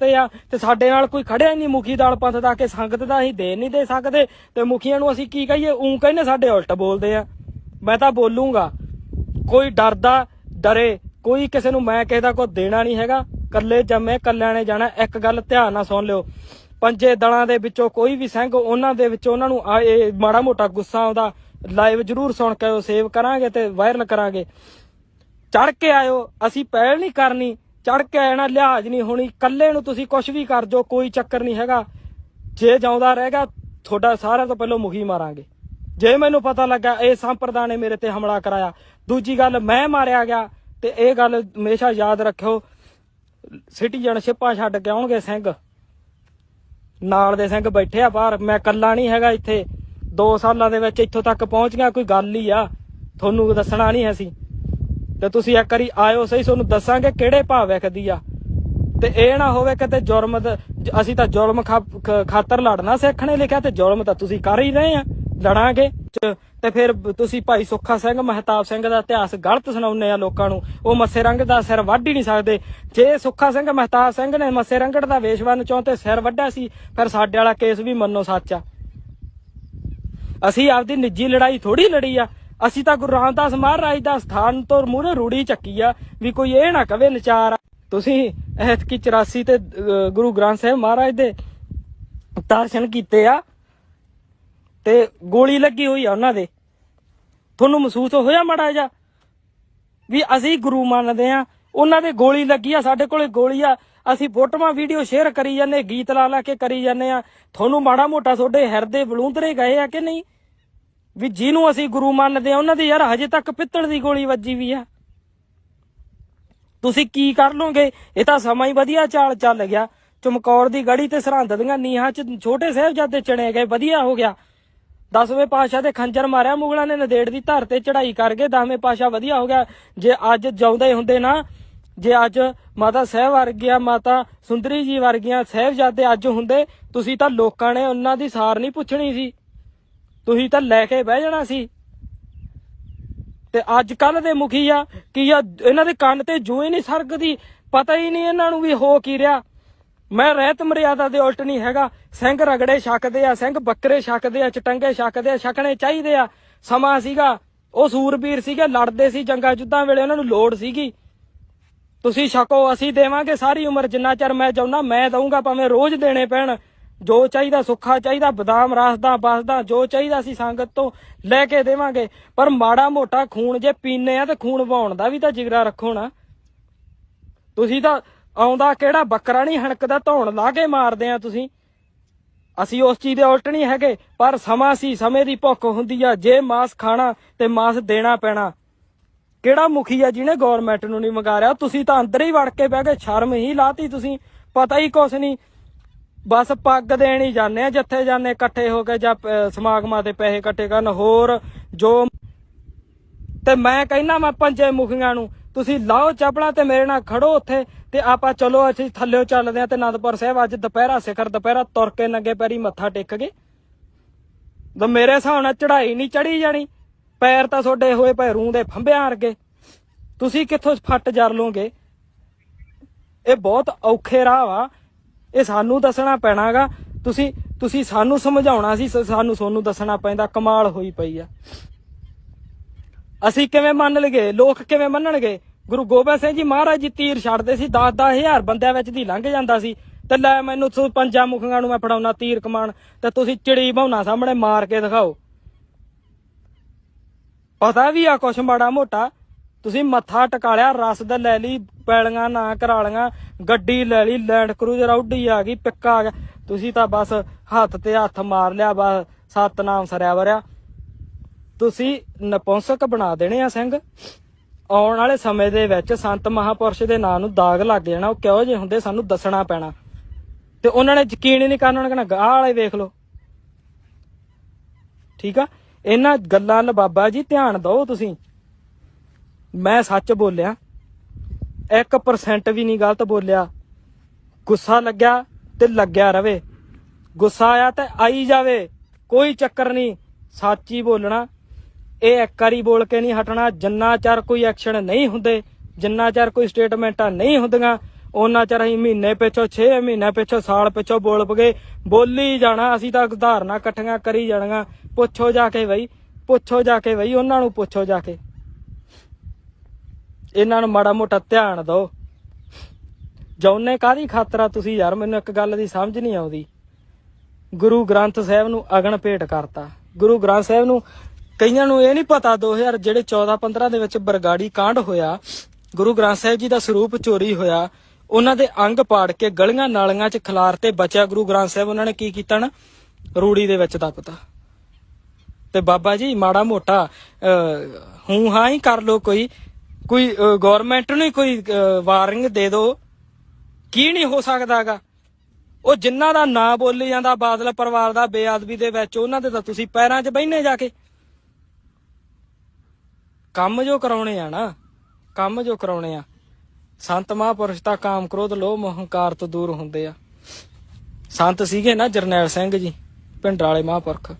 ਤੇ ਆ ਤੇ ਸਾਡੇ ਨਾਲ ਕੋਈ ਖੜਿਆ ਹੀ ਨਹੀਂ, ਮੁਖੀ ਦਲ ਪੰਥ ਦਾ ਕਿ ਸੰਗਤ ਦਾ ਅਸੀਂ ਦੇ ਨਹੀਂ ਦੇ ਸਕਦੇ। ਤੇ ਮੁਖੀਆਂ ਨੂੰ ਅਸੀਂ ਕੀ ਕਹੀਏ? ਉਂ ਕਹਿੰਦੇ ਸਾਡੇ ਉਲਟ ਬੋਲਦੇ ਆ। ਮੈਂ ਤਾਂ ਬੋਲੂੰਗਾ, ਕੋਈ ਡਰਦਾ, ਡਰੇ, ਕੋਈ ਕਿਸੇ ਨੂੰ ਮੈਂ ਕਿਸੇ ਦਾ ਕੋਈ ਦੇਣਾ ਨਹੀਂ ਹੈਗਾ। ਕੱਲੇ ਜੰਮੇ ਕੱਲਿਆਂ ਨੇ ਜਾਣਾ। ਇੱਕ ਗੱਲ ਧਿਆਨ ਨਾਲ ਸੁਣ ਲਿਓ। ਪੰਜੇ ਦਲਾਂ ਦੇ ਵਿੱਚੋਂ ਕੋਈ ਵੀ ਸਿੰਘ, ਉਹਨਾਂ ਦੇ ਵਿੱਚ ਉਹਨਾਂ ਨੂੰ ਇਹ ਮਾੜਾ ਮੋਟਾ ਗੁੱਸਾ ਆਉਂਦਾ। ਲਾਈਵ ਜਰੂਰ ਸੁਣ ਕੇ ਸੇਵ ਕਰਾਂਗੇ ਤੇ ਵਾਇਰਲ ਕਰਾਂਗੇ। ਚੜ ਕੇ ਆਇਓ, ਅਸੀਂ ਪਹਿਲ ਨਹੀਂ ਕਰਨੀ। ਚੜ ਕੇ ਆਣਾ ਲਿਹਾਜ਼ ਨਹੀਂ ਹੋਣੀ, ਇਕੱਲੇ ਨੂੰ ਤੁਸੀਂ ਕੁਝ ਵੀ ਕਰ ਜੋ ਕੋਈ ਚੱਕਰ ਨਹੀਂ ਹੈਗਾ। ਜੇ ਜਾਉਂਦਾ ਰਹੇਗਾ ਤੁਹਾਡਾ ਸਾਰਿਆਂ ਤੋਂ ਪਹਿਲਾਂ ਮੁਖੀ ਮਾਰਾਂਗੇ। ਜੇ ਮੈਨੂੰ ਪਤਾ ਲੱਗਾ, ਇਹ ਸੰਪਰਦਾ ਨੇ ਮੇਰੇ ਤੇ ਹਮਲਾ ਕਰਾਇਆ। ਦੂਜੀ ਗੱਲ, ਮੈਂ ਮਾਰਿਆ ਗਿਆ, ਤੇ ਇਹ ਗੱਲ ਹਮੇਸ਼ਾ ਯਾਦ ਰੱਖਿਓ। ਸਿਟੀਜ਼ਨ ਸ਼ਿਪਾਂ ਛੱਡ ਕੇ ਆਉਣਗੇ ਸਿੰਘ। ਨਾਲ ਦੇ ਸਿੰਘ ਬੈਠੇ ਆ ਬਾਹਰ। ਮੈਂ ਇਕੱਲਾ ਨਹੀਂ ਹੈਗਾ ਇੱਥੇ। 2 ਸਾਲਾਂ ਦੇ ਵਿੱਚ ਇੱਥੋਂ ਤੱਕ ਪਹੁੰਚ ਗਿਆ, ਕੋਈ ਗੱਲ ਹੀ ਆ। ਤੁਹਾਨੂੰ ਦੱਸਣਾ ਨਹੀਂ ਅਸੀਂ। ਤੇ ਤੁਸੀਂ ਇੱਕ ਵਾਰੀ ਆਇਓ ਸਹੀ, ਤੁਹਾਨੂੰ ਦੱਸਾਂਗੇ ਕਿਹੜੇ ਭਾਅ ਵਿਕਦੀ ਆ। ਤੇ ਇਹ ਨਾ ਹੋਵੇ ਕਿਤੇ ਜੁਰਮ ਅਸੀਂ ਤਾਂ ਜੁਰਮ ਖਾਤਰ ਲੜਨਾ ਸਿੱਖਣੇ ਲਿਖਿਆ ਤੇ ਜੁਰਮ ਤਾਂ ਤੁਸੀਂ ਕਰ ਹੀ ਰਹੇ ਆ, ਲੜਾਂਗੇ। ਤੇ ਫਿਰ ਤੁਸੀਂ ਭਾਈ ਸੁੱਖਾ ਸਿੰਘ, ਮਹਿਤਾਬ ਸਿੰਘ ਦਾ ਇਤਿਹਾਸ ਗਲਤ ਸੁਣਾਉਂਦੇ ਆ ਲੋਕਾਂ ਨੂੰ। ਉਹ ਮੱਸੇ ਰੰਗ ਦਾ ਸਿਰ ਵੱਢ ਹੀ ਨਹੀਂ ਸਕਦੇ। ਜੇ ਸੁੱਖਾ ਸਿੰਘ, ਮਹਿਤਾਬ ਸਿੰਘ ਨੇ ਮੱਸੇ ਰੰਗੜ ਦਾ ਵੇਸ਼ਵਨ ਚੋਂ ਤੇ ਸਿਰ ਵੱਢਿਆ ਸੀ, ਫਿਰ ਸਾਡੇ ਵਾਲਾ ਕੇਸ ਵੀ ਮੰਨੋ ਸੱਚ ਆ। ਅਸੀਂ ਆਪਦੀ ਨਿੱਜੀ ਲੜਾਈ ਥੋੜੀ ਲੜੀ ਆ। ਅਸੀਂ ਤਾਂ ਗੁਰੂ ਰਾਮਦਾਸ ਮਹਾਰਾਜ ਦਾ ਸਥਾਨ ਤੋਂ ਮੂਹਰੇ ਰੂੜੀ ਚੱਕੀ ਆ ਵੀ ਕੋਈ ਇਹ ਨਾ ਕਵੇ ਨਚਾਰ ਆ। ਤੁਸੀਂ ਐਤਕੀ 84 ਤੇ ਗੁਰੂ ਗ੍ਰੰਥ ਸਾਹਿਬ ਮਹਾਰਾਜ ਦੇ ਦਰਸ਼ਨ ਕੀਤੇ ਆ ਤੇ ਗੋਲੀ ਲੱਗੀ ਹੋਈ ਆ ਉਹਨਾਂ ਦੇ। ਤੁਹਾਨੂੰ ਮਹਿਸੂਸ ਹੋਇਆ ਮਾੜਾ ਜਿਹਾ ਵੀ ਅਸੀਂ ਗੁਰੂ ਮੰਨਦੇ ਆ? ਉਹਨਾਂ ਦੇ ਗੋਲੀ ਲੱਗੀ ਆ, ਸਾਡੇ ਕੋਲੇ ਗੋਲੀ ਆ। ਅਸੀਂ ਫੋਟੋਆਂ, ਵੀਡੀਓ ਸ਼ੇਅਰ ਕਰੀ ਜਾਂਦੇ, ਗੀਤ ਲਾ ਲਾ ਕੇ ਕਰੀ ਜਾਂਦੇ ਆ। ਤੁਹਾਨੂੰ ਮਾੜਾ ਮੋਟਾ ਤੁਹਾਡੇ ਹਿਰਦੇ ਬਲੂੰਦਰੇ ਗਏ ਆ ਕਿ ਨਹੀਂ? ਵੀ ਜਿਹਨੂੰ ਅਸੀਂ ਗੁਰੂ ਮੰਨਦੇ ਆ, ਉਹਨਾਂ ਦੇ ਯਾਰ ਹਜੇ ਤੱਕ ਪਿੱਤਲ ਦੀ ਗੋਲੀ ਵੱਜੀ ਵੀ ਆ। ਤੁਸੀਂ ਕੀ ਕਰ ਲੋਗੇ ਇਹ ਤਾਂ ਸਮਾਂ ਹੀ ਵਧੀਆ ਚਾਲ ਚੱਲ ਗਿਆ। ਚਮਕੌਰ ਦੀ ਗੜੀ ਤੇ ਸਰਹੰਦ ਦੀਆਂ ਨੀਹਾਂ 'ਚ ਛੋਟੇ ਸਾਹਿਬਜ਼ਾਦੇ ਚਣੇ ਗਏ, ਵਧੀਆ ਹੋ ਗਿਆ। ਦਸਵੇਂ ਪਾਸ਼ਾ ਦੇ ਖੰਜਰ ਮਾਰਿਆ, ਮੁਗਲਾਂ ਨੇ ਨਦੇੜ ਦੀ ਧਰ ਤੇ ਚੜਾਈ ਕਰ ਗਏ, ਦਸਵੇਂ ਪਾਸ਼ਾ ਵਧੀਆ ਹੋ ਗਿਆ। ਜੇ ਅੱਜ ਜਾਉਂਦੇ ਹੁੰਦੇ ਨਾ, ਜੇ ਅੱਜ ਮਾਤਾ ਸਾਹਿਬ ਵਰਗੀਆਂ, ਮਾਤਾ ਸੁੰਦਰੀ ਜੀ ਵਰਗੀਆਂ ਸਾਹਿਬਜ਼ਾਦੇ ਅੱਜ ਹੁੰਦੇ, ਤੁਸੀਂ ਤਾਂ ਲੋਕਾਂ ਨੇ ਉਹਨਾਂ ਦੀ ਸਾਰ ਨਹੀਂ ਪੁੱਛਣੀ ਸੀ। ਤੁਸੀਂ ਤਾਂ ਲੈ ਕੇ ਬਹਿ ਜਾਣਾ ਸੀ। ਤੇ ਅੱਜ ਕੱਲ ਦੇ ਮੁਖੀ ਆ, ਕੀ ਆ, ਇਹਨਾਂ ਦੇ ਕੰਨ ਤੇ ਜੂਏ ਨਹੀਂ ਸਰਕਦੀ ਪਤਾ ਹੀ ਨਹੀਂ ਇਹਨਾਂ ਨੂੰ ਵੀ ਹੋ ਕੀ ਰਿਹਾ। ਮੈਂ ਰਹਿਤ ਮਰਿਆਦਾ ਦੇ ਉਲਟ ਨਹੀਂ ਹੈਗਾ। ਸਿੰਘ ਰਗੜੇ ਛਕਦੇ ਆ, ਸਿੰਘ ਬੱਕਰੇ ਛਕਦੇ ਆ, ਚਟੰਗੇ ਛਕਦੇ ਆ, ਛਕਣੇ ਚਾਹੀਦੇ ਆ। ਸਮਾਂ ਸੀਗਾ, ਉਹ ਸੂਰਬੀਰ ਸੀਗੇ, ਲੜਦੇ ਸੀ ਜੰਗਾਂ ਜੁੱਧਾਂ ਵੇਲੇ, ਉਹਨਾਂ ਨੂੰ ਲੋੜ ਸੀਗੀ। ਤੁਸੀਂ ਛਕੋ, ਅਸੀਂ ਦੇਵਾਂਗੇ, ਸਾਰੀ ਉਮਰ ਜਿੰਨਾ ਚਿਰ ਮੈਂ ਚਾਹੁੰਦਾ ਮੈਂ ਦਊਂਗਾ, ਭਾਵੇਂ ਰੋਜ਼ ਦੇਣੇ ਪੈਣ। ਜੋ ਚਾਹੀਦਾ ਸੁੱਖਾ ਚਾਹੀਦਾ, ਬਦਾਮ ਰਸਦਾ, ਬਸਦਾ, ਜੋ ਚਾਹੀਦਾ ਸੀ ਸੰਗਤ ਤੋਂ ਲੈ ਕੇ ਦੇਵਾਂਗੇ। ਪਰ ਮਾੜਾ ਮੋਟਾ ਖੂਨ ਜੇ ਪੀਨੇ ਆ ਤੇ ਖੂਨ ਵਹਾਉਣ ਦਾ ਵੀ ਤਾਂ ਜਿਗਰਾ ਰੱਖੋ ਨਾ। ਤੁਸੀਂ ਤਾਂ ਆਉਂਦਾ ਕਿਹੜਾ ਬੱਕਰਾ ਨਹੀਂ ਹਣਕਦਾ ਧੌਣ ਲਾ ਕੇ ਮਾਰਦੇ ਆ ਤੁਸੀਂ। ਅਸੀਂ ਉਸ ਚੀਜ਼ ਦੇ ਉਲਟ ਨਹੀਂ ਹੈਗੇ, ਪਰ ਸਮਾਂ ਸੀ, ਸਮੇਂ ਦੀ ਭੁੱਖ ਹੁੰਦੀ ਆ। ਜੇ ਮਾਸ ਖਾਣਾ ਤੇ ਮਾਸ ਦੇਣਾ ਪੈਣਾ। ਕਿਹੜਾ ਮੁਖੀ ਆ ਜਿਹਨੇ ਗਵਰਨਮੈਂਟ ਨੂੰ ਨਹੀਂ ਮੰਗਾ ਤੁਸੀਂ ਤਾਂ ਅੰਦਰ ਹੀ ਵੜ ਕੇ ਬਹਿ ਗਏ ਸ਼ਰਮ ਹੀ ਲਾਤੀ ਤੁਸੀਂ। ਪਤਾ ਹੀ ਕੁਛ ਨਹੀਂ। ਬਸ ਪੱਗ ਦੇਣ ਹੀ ਜਾਂਦੇ ਆ, ਜਿੱਥੇ ਜਾਂਦੇ ਇਕੱਠੇ ਹੋ ਕੇ ਜਾਂ ਸਮਾਗਮਾਂ ਤੇ ਪੈਸੇ ਇਕੱਠੇ ਕਰਨ, ਹੋਰ ਜੋ ਤੇ ਮੈਂ ਕਹਿੰਦਾ ਮੈਂ ਪੰਜੇ ਮੁਖੀਆਂ ਨੂੰ, ਤੁਸੀਂ ਲਾਓ ਚਪਲਾ ਤੇ ਮੇਰੇ ਨਾਲ ਖੜੋ ਉੱਥੇ ਤੇ ਆਪਾਂ ਚਲੋ, ਅਸੀਂ ਥੱਲੇੋਂ ਚੱਲਦੇ ਆ ਤੇ ਅਨੰਦਪੁਰ ਸਾਹਿਬ, ਅੱਜ ਦੁਪਹਿਰਾ ਸਿਖਰ, ਦੁਪਹਿਰਾ ਤੁਰ ਕੇ ਨੰਗੇ ਪੈਰੀ ਮੱਥਾ ਟੇਕ ਗਏ ਤਾਂ ਮੇਰੇ ਹਿਸਾਬ ਨਾਲ ਚੜਾਈ ਨਹੀਂ ਚੜੀ ਜਾਣੀ, ਪੈਰ ਤਾਂ ਤੁਹਾਡੇ ਹੋਏ ਪਏ ਰੂੰ ਦੇ ਫੰਬਿਆਂ ਵਰਗੇ। ਤੁਸੀਂ ਕਿੱਥੋਂ ਫੱਟ ਜਰ ਲੋਗੇ ਇਹ ਬਹੁਤ ਔਖੇ ਰਾਹ ਵਾ। ਇਹ ਸਾਨੂੰ ਦੱਸਣਾ ਪੈਣਾਗਾ। ਤੁਸੀਂ ਤੁਸੀਂ ਸਾਨੂੰ ਸਮਝਾਉਣਾ ਸੀ ਸਾਨੂੰ ਤੁਹਾਨੂੰ ਦੱਸਣਾ ਪੈਂਦਾ, ਕਮਾਲ ਹੋਈ ਪਈ ਆ। ਅਸੀਂ ਕਿਵੇਂ ਮੰਨ ਲਗੇ? ਲੋਕ ਕਿਵੇਂ ਮੰਨਣਗੇ? ਗੁਰੂ ਗੋਬਿੰਦ ਸਿੰਘ ਜੀ ਮਹਾਰਾਜ ਜੀ ਤੀਰ ਛੱਡਦੇ ਸੀ 10 ਹਜ਼ਾਰ ਬੰਦਿਆਂ ਵਿੱਚ ਦੀ ਲੰਘ ਜਾਂਦਾ ਸੀ। ਤੇ ਲੈ ਮੈਨੂੰ ਪੰਜਾਂ ਮੁਖੀਆਂ ਨੂੰ ਮੈਂ ਫੜਾਉਣਾ, ਤੀਰ ਕਮਾਨ ਤੇ ਤੁਸੀਂ ਚਿੜੀ ਭਾਉਣਾ ਸਾਹਮਣੇ ਮਾਰ ਕੇ ਦਿਖਾਓ। ਪਤਾ ਵੀ ਆ ਕੁਛ ਮਾੜਾ ਮੋਟਾ। ਤੁਸੀਂ ਮੱਥਾ ਟਕਾ ਲਿਆ, ਰਸ ਲੈ ਲਈ, ਪੈਲੀਆਂ ਨਾ ਕਰਾ ਲੀਆਂ ਗੱਡੀ ਲੈ ਲਈ, ਲੈਂਡ ਕਰੂਜ਼ਰ ਆਉਡੀ ਆ ਗਈ, ਪਿੱਕਾ ਆ ਗਿਆ। ਤੁਸੀਂ ਤਾਂ ਬਸ ਹੱਥ ਤੇ ਹੱਥ ਮਾਰ ਲਿਆ, ਬਸ ਸਤਨਾਮ ਸਰਿਆ ਵਰਿਆ ਤੁਸੀਂ ਨਪੁੰਸਕ ਬਣਾ ਦੇਣੇ ਆ ਸਿੰਘ। ਆਉਣ ਵਾਲੇ ਸਮੇਂ ਦੇ ਵਿੱਚ ਸੰਤ ਮਹਾਪੁਰਸ਼ ਦੇ ਨਾਂ ਨੂੰ ਦਾਗ ਲੱਗ ਜਾਣਾ, ਉਹ ਕਿਹੋ ਜਿਹੇ ਹੁੰਦੇ ਸਾਨੂੰ ਦੱਸਣਾ ਪੈਣਾ। ਤੇ ਉਹਨਾਂ ਨੇ ਯਕੀਨ ਹੀ ਨਹੀਂ ਕਰਨਾ, ਉਹਨਾਂ ਨੇ ਕਹਿਣਾ ਗਾਹ ਵਾਲੇ ਵੇਖ ਲਓ। ਠੀਕ ਆ? ਇਹਨਾਂ ਗੱਲਾਂ ਵੱਲ ਬਾਬਾ ਜੀ ਧਿਆਨ ਦਿਓ ਤੁਸੀਂ। ਮੈਂ ਸੱਚ ਬੋਲਿਆ 1% ਵੀ ਨਹੀਂ ਗਲਤ ਬੋਲਿਆ। ਗੁੱਸਾ ਲੱਗਿਆ ਤੇ ਲੱਗਿਆ ਰਵੇ। ਗੁੱਸਾ ਆਇਆ ਤੇ ਆਈ ਜਾਵੇ, ਕੋਈ ਚੱਕਰ ਨਹੀਂ। ਸੱਚ ਹੀ ਬੋਲਣਾ। ਇਹ ਇੱਕ ਵਾਰੀ ਬੋਲ ਕੇ ਨਹੀਂ ਹਟਣਾ। ਜਿੰਨਾ ਚਿਰ ਕੋਈ ਐਕਸ਼ਨ ਨਹੀਂ ਹੁੰਦੇ, ਜਿੰਨਾ ਚਿਰ ਕੋਈ ਸਟੇਟਮੈਂਟਾਂ ਨਹੀਂ ਹੁੰਦੀਆਂ ਉਹਨਾਂ ਚਿਰ ਅਸੀਂ ਮਹੀਨੇ ਪਿੱਛੋਂ 6 ਮਹੀਨੇ ਪਿੱਛੋਂ, ਸਾਲ ਪਿੱਛੋਂ ਬੋਲ ਪਗੇ। ਬੋਲੀ ਜਾਣਾ, ਅਸੀਂ ਤਾਂ ਉਦਾਹਰਨਾਂ ਇਕੱਠੀਆਂ ਕਰੀ ਜਾਣੀਆਂ। ਪੁੱਛੋ ਜਾ ਕੇ ਬਈ, ਪੁੱਛੋ ਜਾ ਕੇ ਬਈ, ਉਹਨਾਂ ਨੂੰ ਪੁੱਛੋ ਜਾ ਕੇ। ਇਹਨਾਂ ਨੂੰ ਮਾੜਾ ਮੋਟਾ ਧਿਆਨ ਦਿਓ। ਜੌਨੇ ਕਾਦੀ ਖਾਤਰਾ ਤੁਸੀਂ ਯਾਰ? ਮੈਨੂੰ ਇੱਕ ਗੱਲ ਦੀ ਸਮਝ ਨਹੀਂ ਆਉਂਦੀ। ਗੁਰੂ ਗ੍ਰੰਥ ਸਾਹਿਬ ਨੂੰ ਅਗਨ ਭੇਟ ਕਰਤਾ। ਗੁਰੂ ਗ੍ਰੰਥ ਸਾਹਿਬ ਨੂੰ ਕਈਆਂ ਨੂੰ ਇਹ ਨਹੀਂ ਪਤਾ 2000 ਜਿਹੜੇ 14 15 ਦੇ ਵਿੱਚ ਬਰਗਾੜੀ ਕਾਂਡ ਹੋਇਆ, ਗੁਰੂ ਗ੍ਰੰਥ ਸਾਹਿਬ ਜੀ ਦਾ ਸਰੂਪ ਚੋਰੀ ਹੋਇਆ, ਉਹਨਾਂ ਦੇ ਅੰਗ ਪਾੜ ਕੇ ਗਲੀਆਂ ਨਾਲੀਆਂ 'ਚ ਖਿਲਾਰ ਤੇ ਬਚਿਆ ਗੁਰੂ ਗ੍ਰੰਥ ਸਾਹਿਬ। ਉਹਨਾਂ ਨੇ ਕੀ ਕੀਤਾ ਨਾ? ਰੂੜੀ ਦੇ ਵਿੱਚ ਦੱਬਤਾ। ਤੇ ਬਾਬਾ ਜੀ ਮਾੜਾ ਮੋਟਾ ਹੂੰ ਹਾਂ ਹੀ ਕਰ ਲੋ ਕੋਈ। ਕੋਈ ਗਵਰਨਮੈਂਟ ਨੂੰ ਕੋਈ ਵਾਰਨਿੰਗ ਦੇ ਦਿਓ ਕੀ ਨਹੀਂ ਹੋ ਸਕਦਾਗਾ ਉਹ ਜਿਨ੍ਹਾਂ ਦਾ ਨਾਂ ਬੋਲੀ ਜਾਂਦਾ, ਬਾਦਲ ਪਰਿਵਾਰ ਦਾ, ਬੇਅਦਬੀ ਦੇ ਵਿੱਚ, ਉਹਨਾਂ ਦੇ ਤਾਂ ਤੁਸੀਂ ਪੈਰਾਂ 'ਚ ਬਹਿਨੇ ਜਾ ਕੇ। ਕੰਮ ਜੋ ਕਰਾਉਣੇ ਆ ਨਾ, ਕੰਮ ਜੋ ਕਰਾਉਣੇ ਆ, ਸੰਤ ਮਹਾਂਪੁਰਸ਼ ਤਾਂ ਕਾਮ ਕ੍ਰੋਧ, ਲੋਭ ਹੰਕਾਰ ਤੋਂ ਦੂਰ ਹੁੰਦੇ ਆ। ਸੰਤ ਸੀਗੇ ਨਾ ਜਰਨੈਲ ਸਿੰਘ ਜੀ, ਪਿੰਡ ਵਾਲੇ ਮਹਾਂਪੁਰਖ।